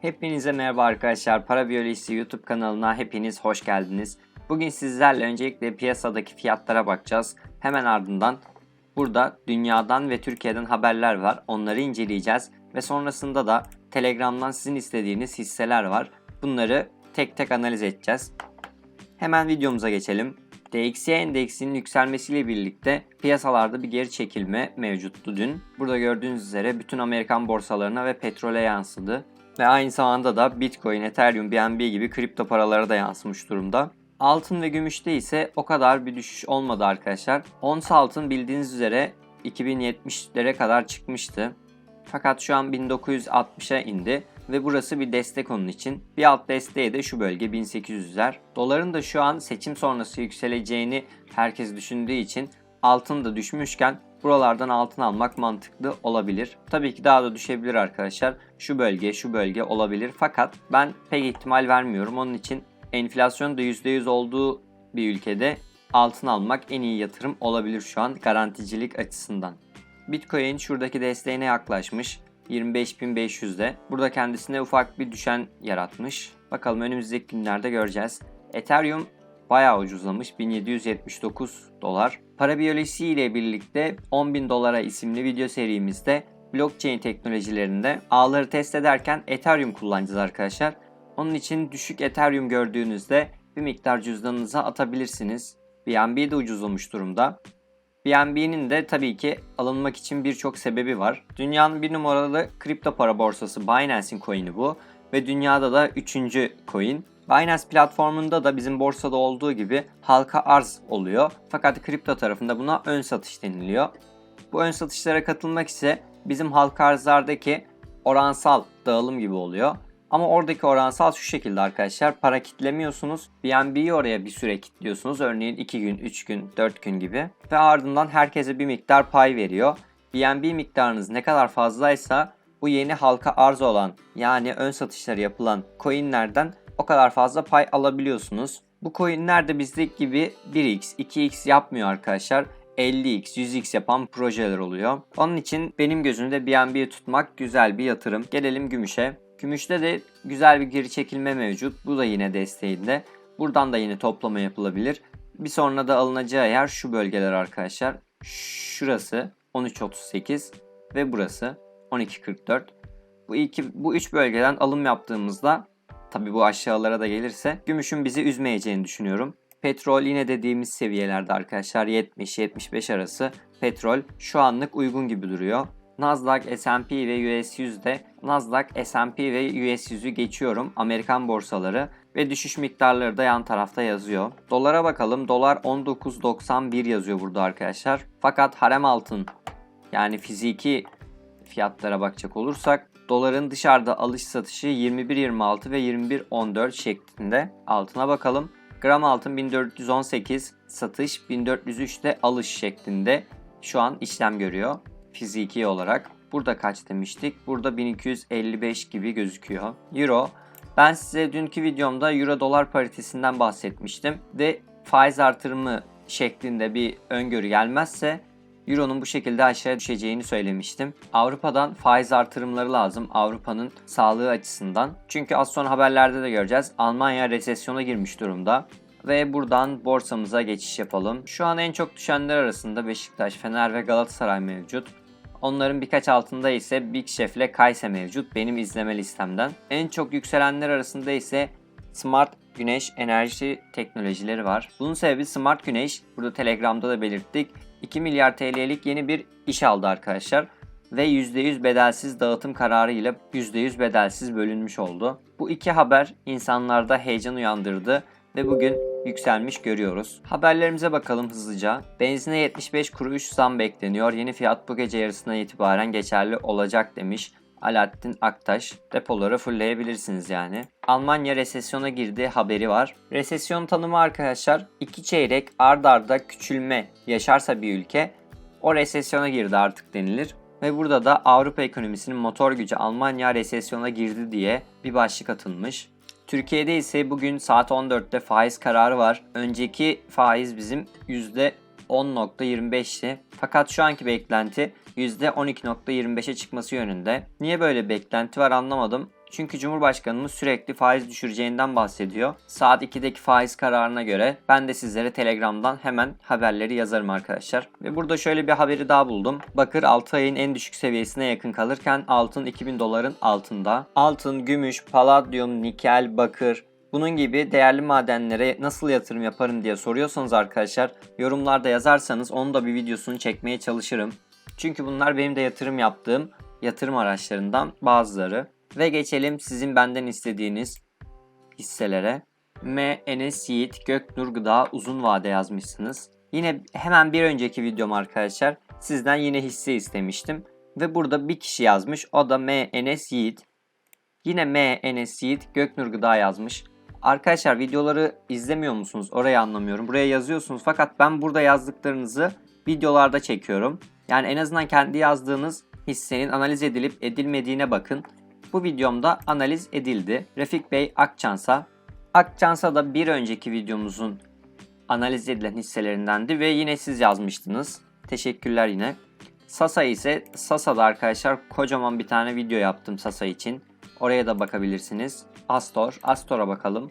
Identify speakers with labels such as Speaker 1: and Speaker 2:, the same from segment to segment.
Speaker 1: Hepinize merhaba arkadaşlar. Para Biyolojisi YouTube kanalına hepiniz hoş geldiniz. Bugün sizlerle öncelikle piyasadaki fiyatlara bakacağız. Hemen ardından burada dünyadan ve Türkiye'den haberler var. Onları inceleyeceğiz ve sonrasında da Telegram'dan sizin istediğiniz hisseler var. Bunları tek tek analiz edeceğiz. Hemen videomuza geçelim. DXY endeksinin yükselmesiyle birlikte piyasalarda bir geri çekilme mevcuttu dün. Burada gördüğünüz üzere bütün Amerikan borsalarına ve petrole yansıdı. Ve aynı zamanda da Bitcoin, Ethereum, BNB gibi kripto paralara da yansımış durumda. Altın ve gümüşte ise o kadar bir düşüş olmadı arkadaşlar. Ons altın bildiğiniz üzere 2070'lere kadar çıkmıştı. Fakat şu an 1960'a indi ve burası bir destek onun için. Bir alt desteği de şu bölge 1800'ler. Doların da şu an seçim sonrası yükseleceğini herkes düşündüğü için altın da düşmüşken buralardan altın almak mantıklı olabilir. Tabii ki daha da düşebilir arkadaşlar. Şu bölge, şu bölge olabilir. Fakat ben pek ihtimal vermiyorum. Onun için enflasyon da %100 olduğu bir ülkede altın almak en iyi yatırım olabilir şu an garanticilik açısından. Bitcoin şuradaki desteğine yaklaşmış. 25.500'de. Burada kendisine ufak bir düşen yaratmış. Bakalım önümüzdeki günlerde göreceğiz. Ethereum bayağı ucuzlamış. 1779 dolar. Para biyolojisi ile birlikte 10.000 dolara isimli video serimizde blockchain teknolojilerinde ağları test ederken Ethereum kullanacağız arkadaşlar. Onun için düşük Ethereum gördüğünüzde bir miktar cüzdanınıza atabilirsiniz. BNB de ucuzlamış durumda. BNB'nin de tabii ki alınmak için birçok sebebi var. Dünyanın bir numaralı kripto para borsası Binance'in coin'i bu ve dünyada da üçüncü coin. Binance platformunda da bizim borsada olduğu gibi halka arz oluyor. Fakat kripto tarafında buna ön satış deniliyor. Bu ön satışlara katılmak ise bizim halka arzlardaki oransal dağılım gibi oluyor. Ama oradaki oransal şu şekilde arkadaşlar. Para kitlemiyorsunuz. BNB'yi oraya bir süre kitliyorsunuz. Örneğin 2 gün, 3 gün, 4 gün gibi. Ve ardından herkese bir miktar pay veriyor. BNB miktarınız ne kadar fazlaysa bu yeni halka arz olan yani ön satışları yapılan coinlerden o kadar fazla pay alabiliyorsunuz. Bu coinler de bizdeki gibi 1x, 2x yapmıyor arkadaşlar. 50x, 100x yapan projeler oluyor. Onun için benim gözümde BNB'yi tutmak güzel bir yatırım. Gelelim gümüşe. Gümüşte de güzel bir geri çekilme mevcut. Bu da yine desteğinde. Buradan da yine toplama yapılabilir. Bir sonra da alınacağı yer şu bölgeler arkadaşlar. Şurası 13.38 ve burası 12.44. Bu iki bu üç bölgeden alım yaptığımızda tabi bu aşağılara da gelirse gümüşün bizi üzmeyeceğini düşünüyorum. Petrol yine dediğimiz seviyelerde arkadaşlar 70-75 arası petrol şu anlık uygun gibi duruyor. Nasdaq, S&P ve US 100'de Nasdaq, S&P ve US 100'ü geçiyorum. Amerikan borsaları ve düşüş miktarları da yan tarafta yazıyor. Dolara bakalım. Dolar 19.91 yazıyor burada arkadaşlar. Fakat harem altın yani fiziki fiyatlara bakacak olursak doların dışarıda alış satışı 21.26 ve 21.14 şeklinde. Altına bakalım. Gram altın 1418, satış 1403'te alış şeklinde şu an işlem görüyor fiziki olarak. Burada kaç demiştik? Burada 1255 gibi gözüküyor. Euro. Ben size dünkü videomda Euro dolar paritesinden bahsetmiştim ve faiz artırımı şeklinde bir öngörü gelmezse Euro'nun bu şekilde aşağıya düşeceğini söylemiştim. Avrupa'dan faiz artırımları lazım Avrupa'nın sağlığı açısından. Çünkü az sonra haberlerde de göreceğiz. Almanya resesyona girmiş durumda. Ve buradan borsamıza geçiş yapalım. Şu an en çok düşenler arasında Beşiktaş, Fener ve Galatasaray mevcut. Onların birkaç altında ise Big Chef ile Kayse mevcut benim izleme listemden. En çok yükselenler arasında ise Smart Güneş enerji teknolojileri var. Bunun sebebi Smart Güneş, burada Telegram'da da belirttik. 2 milyar TL'lik yeni bir iş aldı arkadaşlar ve %100 bedelsiz dağıtım kararı ile %100 bedelsiz bölünmüş oldu. Bu iki haber insanlarda heyecan uyandırdı ve bugün yükselmiş görüyoruz. Haberlerimize bakalım hızlıca. Benzine 75 kuruş zam bekleniyor. Yeni fiyat bu gece yarısına itibaren geçerli olacak demiş. Alaaddin Aktaş. Depoları fullleyebilirsiniz yani. Almanya resesyona girdi haberi var. Resesyon tanımı arkadaşlar iki çeyrek ard arda küçülme yaşarsa bir ülke o resesyona girdi artık denilir. Ve burada da Avrupa ekonomisinin motor gücü Almanya resesyona girdi diye bir başlık atılmış. Türkiye'de ise bugün saat 14'te faiz kararı var. Önceki faiz bizim %10.25'ti. Fakat şu anki beklenti %12.25'e çıkması yönünde. Niye böyle beklenti var anlamadım. Çünkü Cumhurbaşkanımız sürekli faiz düşüreceğinden bahsediyor. Saat 2'deki faiz kararına göre ben de sizlere Telegram'dan hemen haberleri yazarım arkadaşlar. Ve burada şöyle bir haberi daha buldum. Bakır 6 ayın en düşük seviyesine yakın kalırken altın 2000 doların altında. Altın, gümüş, paladyum, nikel, bakır, bunun gibi değerli madenlere nasıl yatırım yaparım diye soruyorsanız arkadaşlar yorumlarda yazarsanız onu da bir videosunu çekmeye çalışırım. Çünkü bunlar benim de yatırım yaptığım yatırım araçlarından bazıları. Ve geçelim sizin benden istediğiniz hisselere. M. Enes Yiğit Göknur Gıda uzun vade yazmışsınız. Yine hemen bir önceki videom arkadaşlar sizden yine hisse istemiştim. Ve burada bir kişi yazmış. O da M. Enes Yiğit. Yine M. Enes Yiğit Göknur Gıda yazmış. Arkadaşlar videoları izlemiyor musunuz? Orayı anlamıyorum. Buraya yazıyorsunuz fakat ben burada yazdıklarınızı videolarda çekiyorum. Yani en azından kendi yazdığınız hissenin analiz edilip edilmediğine bakın. Bu videomda analiz edildi. Refik Bey Akçansa. Akçansa da bir önceki videomuzun analiz edilen hisselerindendi ve yine siz yazmıştınız. Teşekkürler yine. Sasa ise Sasa'da arkadaşlar kocaman bir tane video yaptım Sasa için. Oraya da bakabilirsiniz. Astor. Astor'a bakalım.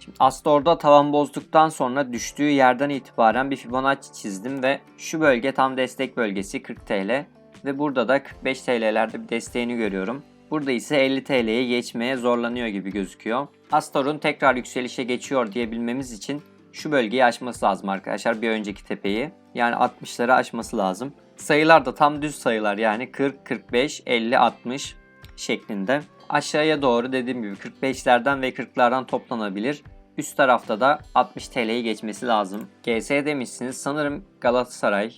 Speaker 1: Şimdi Astor'da tavan bozduktan sonra düştüğü yerden itibaren bir Fibonacci çizdim ve şu bölge tam destek bölgesi 40 TL ve burada da 45 TL'lerde bir desteğini görüyorum. Burada ise 50 TL'ye geçmeye zorlanıyor gibi gözüküyor. Astor'un tekrar yükselişe geçiyor diyebilmemiz için şu bölgeyi aşması lazım arkadaşlar bir önceki tepeyi. Yani 60'ları aşması lazım. Sayılar da tam düz sayılar yani 40, 45, 50, 60 şeklinde. Aşağıya doğru dediğim gibi 45'lerden ve 40'lardan toplanabilir. Üst tarafta da 60 TL'yi geçmesi lazım. GS demişsiniz sanırım Galatasaray.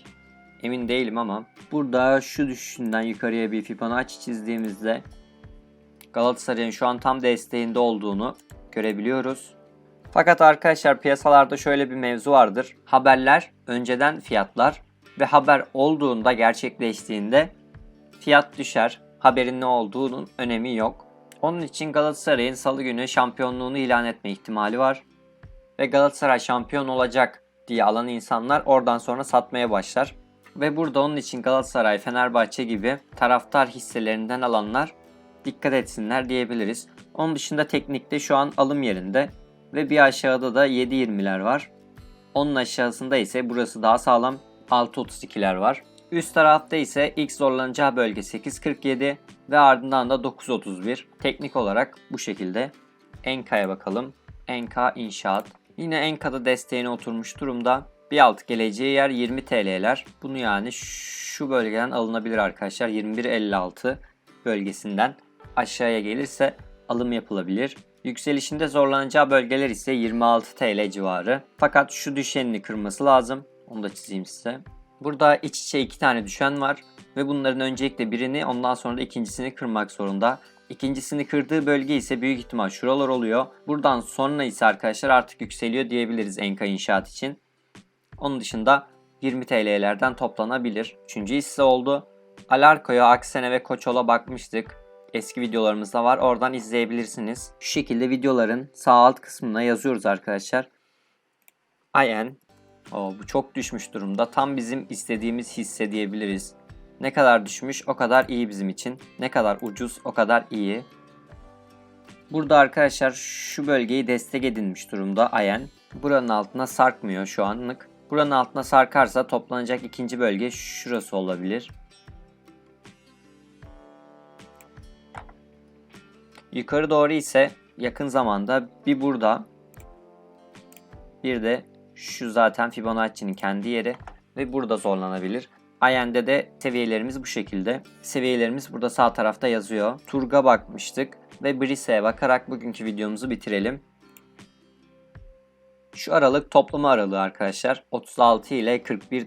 Speaker 1: Emin değilim ama burada şu düşüşünden yukarıya bir Fibonacci çizdiğimizde Galatasaray'ın şu an tam desteğinde olduğunu görebiliyoruz. Fakat arkadaşlar piyasalarda şöyle bir mevzu vardır. Haberler önceden fiyatlar ve haber olduğunda gerçekleştiğinde fiyat düşer. Haberin ne olduğunun önemi yok. Onun için Galatasaray'ın salı günü şampiyonluğunu ilan etme ihtimali var. Ve Galatasaray şampiyon olacak diye alan insanlar oradan sonra satmaya başlar. Ve burada onun için Galatasaray, Fenerbahçe gibi taraftar hisselerinden alanlar dikkat etsinler diyebiliriz. Onun dışında teknikte şu an alım yerinde ve bir aşağıda da 7.20'ler var. Onun aşağısında ise burası daha sağlam 6.32'ler var. Üst tarafta ise ilk zorlanacağı bölge 8.47 ve ardından da 9.31. Teknik olarak bu şekilde. Enka'ya bakalım. Enka inşaat. Yine Enka'da desteğine oturmuş durumda. Bir alt geleceği yer 20 TL'ler. Bunu yani şu bölgeden alınabilir arkadaşlar. 21.56 bölgesinden aşağıya gelirse alım yapılabilir. Yükselişinde zorlanacağı bölgeler ise 26 TL civarı. Fakat şu düşenini kırması lazım. Onu da çizeyim size. Burada iç içe iki tane düşen var ve bunların öncelikle birini ondan sonra da ikincisini kırmak zorunda. İkincisini kırdığı bölge ise büyük ihtimal şuralar oluyor. Buradan sonra ise arkadaşlar artık yükseliyor diyebiliriz Enka inşaat için. Onun dışında 20 TL'lerden toplanabilir. Üçüncü hisse oldu. Alarko'ya, Aksene ve Koçol'a bakmıştık. Eski videolarımızda var. Oradan izleyebilirsiniz. Şu şekilde videoların sağ alt kısmına yazıyoruz arkadaşlar. IN. O bu çok düşmüş durumda. Tam bizim istediğimiz hisse diyebiliriz. Ne kadar düşmüş o kadar iyi bizim için. Ne kadar ucuz o kadar iyi. Burada arkadaşlar şu bölgeyi destek edinmiş durumda IN. Buranın altına sarkmıyor şu anlık. Buranın altına sarkarsa toplanacak ikinci bölge şurası olabilir. Yukarı doğru ise yakın zamanda bir burada bir de şu zaten Fibonacci'nin kendi yeri ve burada zorlanabilir. IN'de de seviyelerimiz bu şekilde. Seviyelerimiz burada sağ tarafta yazıyor. Turg'a bakmıştık ve Brise'ye bakarak bugünkü videomuzu bitirelim. Şu aralık toplama aralığı arkadaşlar. 36 ile 41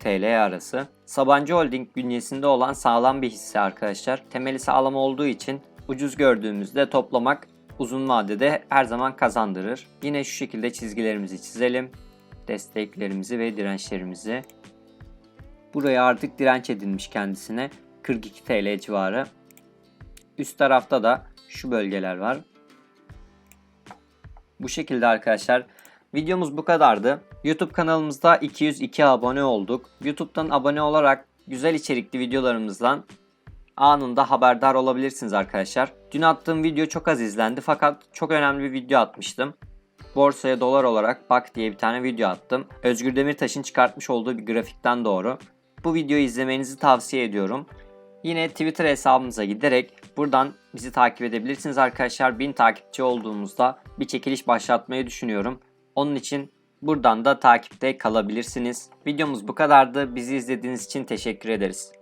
Speaker 1: TL arası. Sabancı Holding bünyesinde olan sağlam bir hisse arkadaşlar. Temeli sağlam olduğu için ucuz gördüğümüzde toplamak uzun vadede her zaman kazandırır. Yine şu şekilde çizgilerimizi çizelim. Desteklerimizi ve dirençlerimizi. Buraya artık direnç edinmiş kendisine. 42 TL civarı. Üst tarafta da şu bölgeler var. Bu şekilde arkadaşlar. Videomuz bu kadardı. YouTube kanalımızda 202 abone olduk. YouTube'dan abone olarak güzel içerikli videolarımızdan anında haberdar olabilirsiniz arkadaşlar. Dün attığım video çok az izlendi fakat çok önemli bir video atmıştım. Borsaya dolar olarak bak diye bir tane video attım. Özgür Demirtaş'ın çıkartmış olduğu bir grafikten doğru. Bu videoyu izlemenizi tavsiye ediyorum. Yine Twitter hesabımıza giderek buradan bizi takip edebilirsiniz arkadaşlar. 1000 takipçi olduğumuzda bir çekiliş başlatmayı düşünüyorum. Onun için buradan da takipte kalabilirsiniz. Videomuz bu kadardı. Bizi izlediğiniz için teşekkür ederiz.